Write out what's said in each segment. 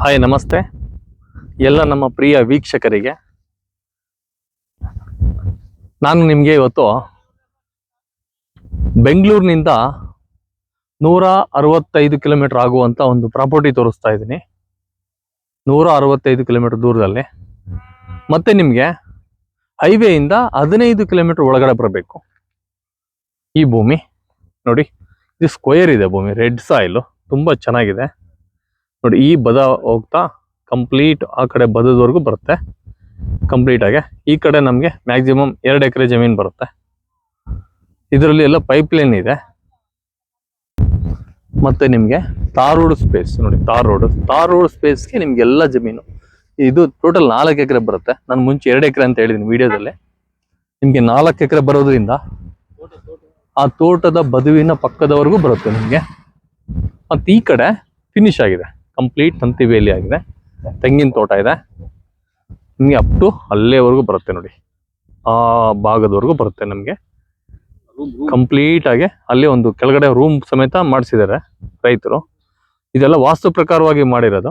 Hi ನಮಸ್ತೆ. ಎಲ್ಲ ನಮ್ಮ ಪ್ರಿಯ ವೀಕ್ಷಕರಿಗೆ. ನಾನು ನಿಮಗೆ ಇವತ್ತು ಬೆಂಗಳೂರಿನಿಂದ ನೂರ ಅರವತ್ತೈದು ಕಿಲೋಮೀಟರ್ ಆಗುವಂಥ ಒಂದು ಪ್ರಾಪರ್ಟಿ ತೋರಿಸ್ತಾ ಇದ್ದೀನಿ. ನೂರ ಅರವತ್ತೈದು ಕಿಲೋಮೀಟರ್ ದೂರದಲ್ಲಿ. ಮತ್ತೆ ನಿಮಗೆ ಹೈವೇಯಿಂದ ಹದಿನೈದು ಕಿಲೋಮೀಟರ್ ಒಳಗಡೆ ಬರಬೇಕು. ಈ ಭೂಮಿ, ನೋಡಿ, ಇದು ಸ್ಕ್ವೇರ್ ಇದೆ ಭೂಮಿ ರೆಡ್ ಸಾಯಿಲು ತುಂಬ ಚೆನ್ನಾಗಿದೆ. ನೋಡಿ, ಈ ಬದ ಹೋಗ್ತಾ ಕಂಪ್ಲೀಟ್ ಆ ಕಡೆ ಬದದವರೆಗೂ ಬರುತ್ತೆ. ಕಂಪ್ಲೀಟ್ ಆಗಿ. ಈ ಕಡೆ ನಮಗೆ ಮ್ಯಾಕ್ಸಿಮಮ್ ಎರಡು ಎಕರೆ ಜಮೀನು ಬರುತ್ತೆ. ಇದರಲ್ಲಿ ಎಲ್ಲ ಪೈಪ್ ಲೈನ್ ಇದೆ. ಮತ್ತೆ ನಿಮಗೆ ತಾರ್ ರೋಡ್ ಸ್ಪೇಸ್ ನೋಡಿ ತಾರ್ ರೋಡ್ ತಾರ್ ರೋಡ್ ಸ್ಪೇಸ್ಗೆ ನಿಮ್ಗೆ ಎಲ್ಲ ಜಮೀನು. ಇದು ಟೋಟಲ್ ನಾಲ್ಕು ಎಕರೆ ಬರುತ್ತೆ. ನಾನು ಮುಂಚೆ ಎರಡು ಎಕರೆ ಅಂತ ಹೇಳಿದ್ದೀನಿ ವಿಡಿಯೋದಲ್ಲಿ. ನಿಮಗೆ ನಾಲ್ಕು ಎಕರೆ ಬರೋದ್ರಿಂದ ಆ ತೋಟದ ಬದುವಿನ ಪಕ್ಕದವರೆಗೂ ಬರುತ್ತೆ ನಿಮಗೆ. ಮತ್ತು ಈ ಕಡೆ ಫಿನಿಶ್ ಆಗಿದೆ. ಕಂಪ್ಲೀಟ್ ತಂತಿ ಬೇಲಿ ಆಗಿದೆ. ತೆಂಗಿನ ತೋಟ ಇದೆ. ನಿಮಗೆ ಅಪ್ ಟು ಅಲ್ಲೇವರೆಗೂ ಬರುತ್ತೆ ನೋಡಿ. ಆ ಭಾಗದವರೆಗೂ ಬರುತ್ತೆ ನಮಗೆ. ಕಂಪ್ಲೀಟ್ ಆಗಿ ಅಲ್ಲಿ ಒಂದು ಕೆಳಗಡೆ ರೂಮ್ ಸಮೇತ ಮಾಡಿಸಿದ್ದಾರೆ ರೈತರು. ಇದೆಲ್ಲ ವಾಸ್ತು ಪ್ರಕಾರವಾಗಿ ಮಾಡಿರೋದು.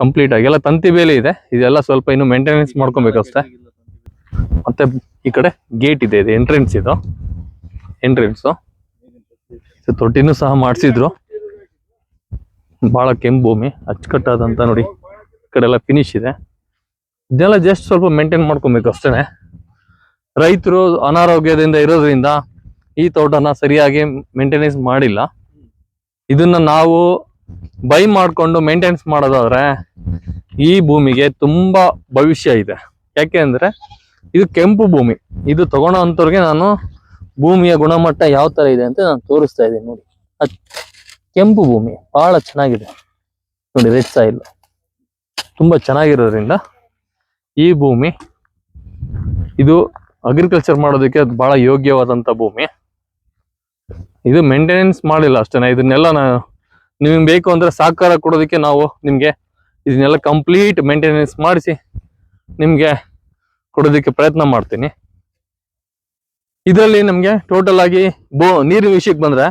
ಕಂಪ್ಲೀಟ್ ಆಗಿ ಎಲ್ಲ ತಂತಿ ಬೇಲಿ ಇದೆ. ಇದೆಲ್ಲ ಸ್ವಲ್ಪ ಇನ್ನು ಮೇಂಟೆನೆನ್ಸ್ ಮಾಡ್ಕೊಬೇಕಷ್ಟೆ. ಮತ್ತೆ ಈ ಕಡೆ ಗೇಟ್ ಇದೆ. ಇದು ಎಂಟ್ರೆನ್ಸ್ ಇದು. ಎಂಟ್ರೆನ್ಸು ತೊಟ್ಟಿನೂ ಸಹ ಮಾಡಿಸಿದ್ರು. ಬಹಳ ಕೆಂಪು ಭೂಮಿ ಅಚ್ಚುಕಟ್ಟಾದಂಥ ನೋಡಿ, ಈ ಕಡೆ ಎಲ್ಲ ಫಿನಿಶ್ ಇದೆ. ಇದೆಲ್ಲ ಜಸ್ಟ್ ಸ್ವಲ್ಪ ಮೇಂಟೈನ್ ಮಾಡ್ಕೊಬೇಕು ಅಷ್ಟೇ ರೈತರು ಅನಾರೋಗ್ಯದಿಂದ ಇರೋದ್ರಿಂದ ಈ ತೋಟನ ಸರಿಯಾಗಿ ಮೇಂಟೆನೆನ್ಸ್ ಮಾಡಿಲ್ಲ. ಇದನ್ನ ನಾವು ಬೈ ಮಾಡಿಕೊಂಡು ಮೇಂಟೆನೆನ್ಸ್ ಮಾಡೋದಾದ್ರೆ ಈ ಭೂಮಿಗೆ ತುಂಬ ಭವಿಷ್ಯ ಇದೆ. ಯಾಕೆ ಅಂದರೆ ಇದು ಕೆಂಪು ಭೂಮಿ. ಇದು ತಗೊಳ್ಳೋ ಅಂಥವ್ರಿಗೆ ನಾನು ಭೂಮಿಯ ಗುಣಮಟ್ಟ ಯಾವ ತರ ಇದೆ ಅಂತ ನಾನು ತೋರಿಸ್ತಾ ಇದ್ದೀನಿ ನೋಡಿ. ಕೆಂಪು ಭೂಮಿ ಬಹಳ ಚೆನ್ನಾಗಿದೆ. ನೋಡಿ ರೆಡ್ ಸಾಯಿಲ್ ತುಂಬಾ ಚೆನ್ನಾಗಿರೋದ್ರಿಂದ ಈ ಭೂಮಿ ಇದು ಅಗ್ರಿಕಲ್ಚರ್ ಮಾಡೋದಕ್ಕೆ ಅದು ಬಹಳ ಯೋಗ್ಯವಾದಂತ ಭೂಮಿ. ಇದು ಮೇಂಟೆನೆನ್ಸ್ ಮಾಡಿಲ್ಲ ಅಷ್ಟೇ ಇದನ್ನೆಲ್ಲ ನಾನು ನಿಮ್ಗೆ ಬೇಕು ಅಂದ್ರೆ ಸಹಕಾರ ಕೊಡೋದಕ್ಕೆ ನಾವು ನಿಮ್ಗೆ ಇದನ್ನೆಲ್ಲ ಕಂಪ್ಲೀಟ್ ಮೇಂಟೆನೆನ್ಸ್ ಮಾಡಿಸಿ ನಿಮ್ಗೆ ಕೊಡೋದಕ್ಕೆ ಪ್ರಯತ್ನ ಮಾಡ್ತೀನಿ. ಇದರಲ್ಲಿ ನಮ್ಗೆ ಟೋಟಲ್ ಆಗಿ ಬೋ ನೀರಿನ ವಿಷಯಕ್ಕೆ ಬಂದ್ರೆ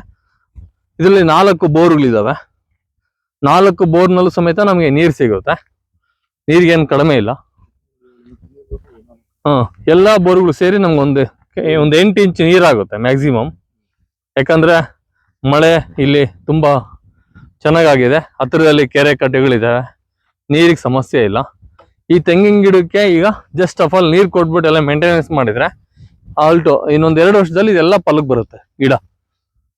ಇದರಲ್ಲಿ ನಾಲ್ಕು ಬೋರ್ಗಳಿದಾವೆ. ನಾಲ್ಕು ಬೋರ್ನಲ್ಲೂ ಸಮೇತ ನಮಗೆ ನೀರು ಸಿಗುತ್ತೆ. ನೀರಿಗೇನು ಕಡಿಮೆ ಇಲ್ಲ. ಹಾಂ, ಎಲ್ಲ ಬೋರ್ಗಳು ಸೇರಿ ನಮ್ಗೆ ಒಂದು ಒಂದು ಎಂಟು ಇಂಚ್ ನೀರಾಗುತ್ತೆ ಮ್ಯಾಕ್ಸಿಮಮ್ ಯಾಕಂದರೆ ಮಳೆ ಇಲ್ಲಿ ತುಂಬ ಚೆನ್ನಾಗಾಗಿದೆ. ಹತ್ತಿರದಲ್ಲಿ ಕೆರೆ ಕಟ್ಟೆಗಳಿದ್ದಾವೆ ನೀರಿಗೆ ಸಮಸ್ಯೆ ಇಲ್ಲ. ಈ ತೆಂಗಿನ ಗಿಡಕ್ಕೆ ಈಗ ಜಸ್ಟ್ ಆಫ್ ಆಲ್ ನೀರು ಕೊಟ್ಬಿಟ್ಟು ಎಲ್ಲ ಮೇಂಟೆನೆನ್ಸ್ ಮಾಡಿದರೆ ಆಲ್ಟು ಇನ್ನೊಂದು ಎರಡು ವರ್ಷದಲ್ಲಿ ಇದೆಲ್ಲ ಪಲಕ್ ಬರುತ್ತೆ ಗಿಡ.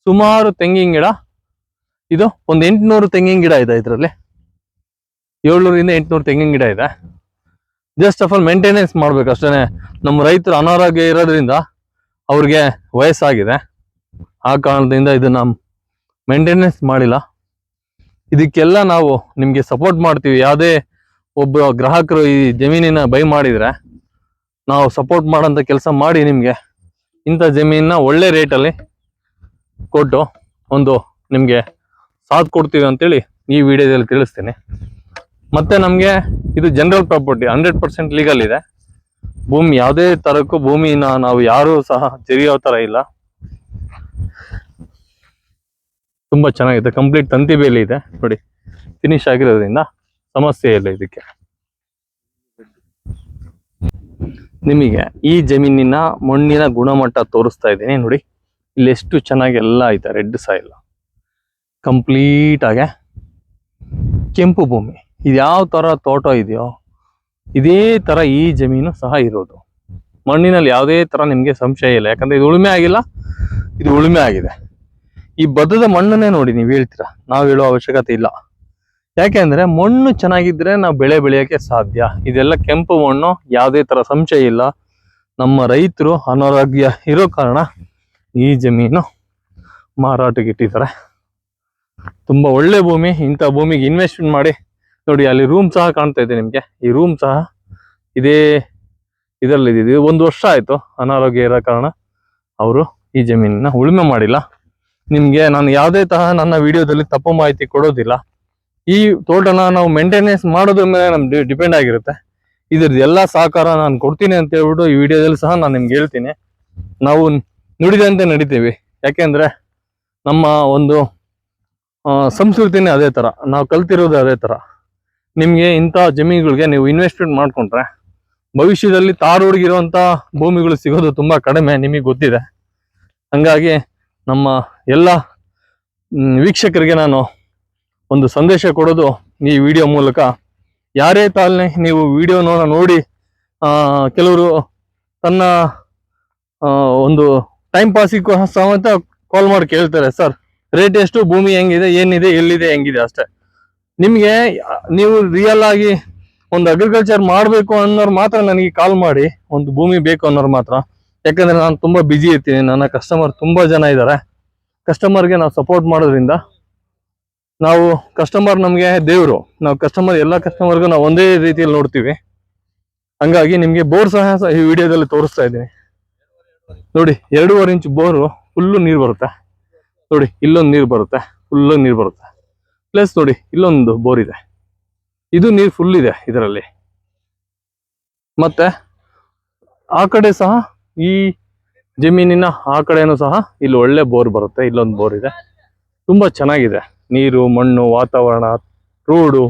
ಸುಮಾರು ತೆಂಗಿನ ಗಿಡ. ಇದು ಒಂದು ಎಂಟುನೂರು ತೆಂಗಿನ ಗಿಡ ಇದೆ ಇದರಲ್ಲಿ. ಏಳ್ನೂರಿಂದ ಎಂಟುನೂರು ತೆಂಗಿನ ಗಿಡ ಇದೆ. ಜಸ್ಟ್ ಆಫ್ ಆಲ್ ಮೇಂಟೆನೆನ್ಸ್ ಮಾಡ್ಬೇಕು ನಮ್ಮ ರೈತರು ಅನಾರೋಗ್ಯ ಇರೋದ್ರಿಂದ ಅವ್ರಿಗೆ ವಯಸ್ಸಾಗಿದೆ. ಆ ಕಾರಣದಿಂದ ಇದನ್ನ ಮೇಂಟೆನೆನ್ಸ್ ಮಾಡಿಲ್ಲ. ಇದಕ್ಕೆಲ್ಲ ನಾವು ನಿಮಗೆ ಸಪೋರ್ಟ್ ಮಾಡ್ತೀವಿ. ಯಾವುದೇ ಒಬ್ಬ ಗ್ರಾಹಕರು ಈ ಜಮೀನಿನ ಬೈ ಮಾಡಿದರೆ ನಾವು ಸಪೋರ್ಟ್ ಮಾಡೋಂಥ ಕೆಲಸ ಮಾಡಿ ನಿಮಗೆ. ಇಂಥ ಜಮೀನನ್ನ ಒಳ್ಳೆ ರೇಟಲ್ಲಿ ಕೊಟ್ಟು ಒಂದು ನಿಮಗೆ ಸಾಥ್ ಕೊಡ್ತೀವಿ ಅಂತೇಳಿ ಈ ವಿಡಿಯೋದಲ್ಲಿ ತಿಳಿಸ್ತೀನಿ. ಮತ್ತೆ ನಮಗೆ ಇದು general property hundred percent legal ಇದೆ. ಭೂಮಿ ಯಾವುದೇ ತರಕ್ಕೂ ಭೂಮಿನ ನಾವು ಯಾರೂ ಸಹ ಜರಿಯೋ ಥರ ಇಲ್ಲ. ತುಂಬ ಚೆನ್ನಾಗಿದೆ ಕಂಪ್ಲೀಟ್ ತಂತಿ ಬೇಲಿ ಇದೆ. ನೋಡಿ ಫಿನಿಶ್ ಆಗಿರೋದ್ರಿಂದ ಸಮಸ್ಯೆ ಇಲ್ಲ ಇದಕ್ಕೆ. ನಿಮಗೆ ಈ ಜಮೀನಿನ ಮಣ್ಣಿನ ಗುಣಮಟ್ಟ ತೋರಿಸ್ತಾ ಇದ್ದೀನಿ, ನೋಡಿ. ಇಲ್ಲಿ ಎಷ್ಟು ಚೆನ್ನಾಗಿ ಎಲ್ಲ ಐತೆ, ರೆಡ್ ಸಾಯಿಲ್ ಕಂಪ್ಲೀಟ್ ಆಗಿ ಕೆಂಪು ಭೂಮಿ. ಇದು ಯಾವ ತರ ತೋಟ ಇದೆಯೋ, ಇದೇ ತರ ಈ ಜಮೀನು ಸಹ ಇರೋದು. ಮಣ್ಣಿನಲ್ಲಿ ಯಾವುದೇ ತರ ನಿಮ್ಗೆ ಸಂಶಯ ಇಲ್ಲ. ಯಾಕಂದ್ರೆ ಇದು ಉಳುಮೆ ಆಗಿಲ್ಲ, ಇದು ಉಳುಮೆ ಆಗಿದೆ. ಈ ಬದ್ದದ ಮಣ್ಣನ್ನೇ ನೋಡಿ ನೀವು ಹೇಳ್ತೀರಾ? ನಾವು ಹೇಳೋ ಅವಶ್ಯಕತೆ ಇಲ್ಲ. ಯಾಕೆಂದ್ರೆ ಮಣ್ಣು ಚೆನ್ನಾಗಿದ್ರೆ ನಾವು ಬೆಳೆ ಬೆಳೆಯೋಕೆ ಸಾಧ್ಯ. ಇದೆಲ್ಲ ಕೆಂಪು ಮಣ್ಣು, ಯಾವುದೇ ತರ ಸಂಶಯ ಇಲ್ಲ. ನಮ್ಮ ರೈತರು ಅನಾರೋಗ್ಯ ಇರೋ ಕಾರಣ ಈ ಜಮೀನು ಮಾರಾಟಕ್ಕೆ ಇಟ್ಟಿದ್ದಾರೆ. ತುಂಬಾ ಒಳ್ಳೆ ಭೂಮಿ, ಇಂಥ ಭೂಮಿಗೆ ಇನ್ವೆಸ್ಟ್ಮೆಂಟ್ ಮಾಡಿ ನೋಡಿ, ಅಲ್ಲಿ ರೂಮ್ ಸಹ ಕಾಣ್ತಾ ಇದೆ ನಿಮಗೆ. ಈ ರೂಮ್ ಸಹ ಇದೇ ಇದರಲ್ಲಿ ಇದೆ ಒಂದು ವರ್ಷ ಆಯಿತು, ಅನಾರೋಗ್ಯ ಇರೋ ಕಾರಣ ಅವರು ಈ ಜಮೀನನ್ನ ಉಳುಮೆ ಮಾಡಿಲ್ಲ. ನಿಮಗೆ ನಾನು ಯಾವುದೇ ತರಹ ನನ್ನ ವಿಡಿಯೋದಲ್ಲಿ ತಪ್ಪು ಮಾಹಿತಿ ಕೊಡೋದಿಲ್ಲ. ಈ ತೋಟನ ನಾವು ಮೇಂಟೆನೆನ್ಸ್ ಮಾಡೋದ್ರ ಮೇಲೆ ನಮ್ಗೆ ಡಿಪೆಂಡ್ ಆಗಿರುತ್ತೆ. ಇದ್ರದ್ದು ಎಲ್ಲ ಸಹಕಾರ ನಾನು ಕೊಡ್ತೀನಿ ಅಂತ ಹೇಳ್ಬಿಟ್ಟು ಈ ವಿಡಿಯೋದಲ್ಲಿ ಸಹ ನಾನು ನಿಮ್ಗೆ ಹೇಳ್ತೀನಿ. ನಾವು ನುಡಿದಂತೆ ನಡಿತೀವಿ. ಯಾಕೆಂದ್ರೆ ನಮ್ಮ ಒಂದು ಸಂಸ್ಕೃತಿನೇ ಅದೇ ತರ. ನಾವು ಕಲ್ತಿರೋದು ಅದೇ ತರ. ನಿಮಗೆ ಇಂಥ ಜಮೀನುಗಳಿಗೆ ನೀವು ಇನ್ವೆಸ್ಟ್ಮೆಂಟ್ ಮಾಡಿಕೊಂಡ್ರೆ ಭವಿಷ್ಯದಲ್ಲಿ ತಾರ್ ರೋಡ್ಗಿರುವಂಥ ಭೂಮಿಗಳು ಸಿಗೋದು ತುಂಬಾ ಕಡಿಮೆ ನಿಮಗೆ ಗೊತ್ತಿದೆ. ಹಂಗಾಗಿ ನಮ್ಮ ಎಲ್ಲ ವೀಕ್ಷಕರಿಗೆ ನಾನು ಒಂದು ಸಂದೇಶ ಕೊಡೋದು ಈ ವಿಡಿಯೋ ಮೂಲಕ. ಯಾರೇ ತಾಲನೆ ನೀವು ವಿಡಿಯೋನ ನೋಡಿ ಕೆಲವರು ತನ್ನ ಒಂದು ಟೈಮ್ ಪಾಸಿಗೆ ಸಮೇತ ಕಾಲ್ ಮಾಡಿ ಕೇಳ್ತಾರೆ ಸರ್ ರೇಟ್ ಎಷ್ಟು? ಭೂಮಿ ಹೆಂಗಿದೆ? ಏನಿದೆ? ಎಲ್ಲಿದೆ? ಹೆಂಗಿದೆ? ಅಷ್ಟೇ. ನಿಮಗೆ, ನೀವು ರಿಯಲ್ ಆಗಿ ಒಂದು ಅಗ್ರಿಕಲ್ಚರ್ ಮಾಡಬೇಕು ಅನ್ನೋರು ಮಾತ್ರ ನನಗೆ ಕಾಲ್ ಮಾಡಿ, ಒಂದು ಭೂಮಿ ಬೇಕು ಅನ್ನೋರು ಮಾತ್ರ. ಯಾಕಂದರೆ ನಾನು ತುಂಬ ಬಿಜಿ ಇರ್ತೀನಿ. ನನ್ನ ಕಸ್ಟಮರ್ ತುಂಬ ಜನ ಇದ್ದಾರೆ ಕಸ್ಟಮರ್ಗೆ ನಾವು ಸಪೋರ್ಟ್ ಮಾಡೋದ್ರಿಂದ ನಾವು ಕಸ್ಟಮರ್ ನಮಗೆ ದೇವರು. ನಾವು ಕಸ್ಟಮರ್ ಎಲ್ಲ ಕಸ್ಟಮರ್ಗೂ ನಾವು ಒಂದೇ ರೀತಿಯಲ್ಲಿ ನೋಡ್ತೀವಿ. ಹಂಗಾಗಿ ನಿಮಗೆ ಬೋರ್ ಸಹ ಈ ವಿಡಿಯೋದಲ್ಲಿ ತೋರಿಸ್ತಾ ಇದ್ದೀನಿ. ನೋಡಿ, ಎರಡೂವರೆ ಇಂಚ್ ಬೋರು ಫುಲ್ಲು ನೀರು ಬರುತ್ತೆ. ನೋಡಿ, ಇಲ್ಲೊಂದು ನೀರು ಬರುತ್ತೆ ಫುಲ್ಲು ನೀರು ಬರುತ್ತೆ. ಪ್ಲಸ್ ನೋಡಿ, ಇಲ್ಲೊಂದು ಬೋರ್ ಇದೆ ಇದು ನೀರು ಫುಲ್ ಇದೆ ಇದರಲ್ಲಿ. ಮತ್ತೆ ಆ ಕಡೆ ಸಹ ಈ ಜಮೀನಿನ ಆ ಕಡೆನೂ ಸಹ ಇಲ್ಲಿ ಒಳ್ಳೆ ಬೋರ್ ಬರುತ್ತೆ, ಇಲ್ಲೊಂದು ಬೋರ್ ಇದೆ ತುಂಬಾ ಚೆನ್ನಾಗಿದೆ. ನೀರು, ಮಣ್ಣು, ವಾತಾವರಣ ರೋಡು